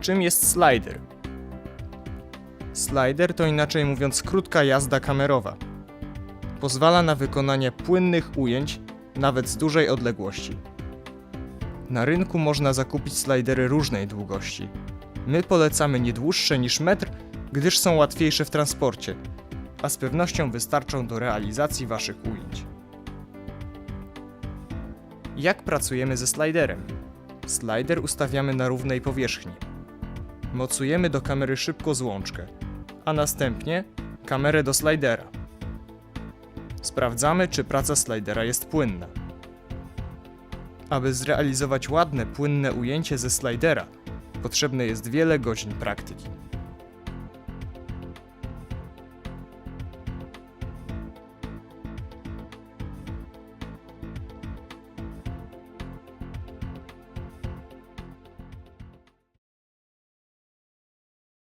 Czym jest slider? Slider to inaczej mówiąc krótka jazda kamerowa. Pozwala na wykonanie płynnych ujęć, nawet z dużej odległości. Na rynku można zakupić slidery różnej długości. My polecamy nie dłuższe niż metr, gdyż są łatwiejsze w transporcie, a z pewnością wystarczą do realizacji Waszych ujęć. Jak pracujemy ze sliderem? Slider ustawiamy na równej powierzchni. Mocujemy do kamery szybko złączkę, a następnie kamerę do slidera. Sprawdzamy, czy praca slidera jest płynna. Aby zrealizować ładne, płynne ujęcie ze slidera, potrzebne jest wiele godzin praktyki.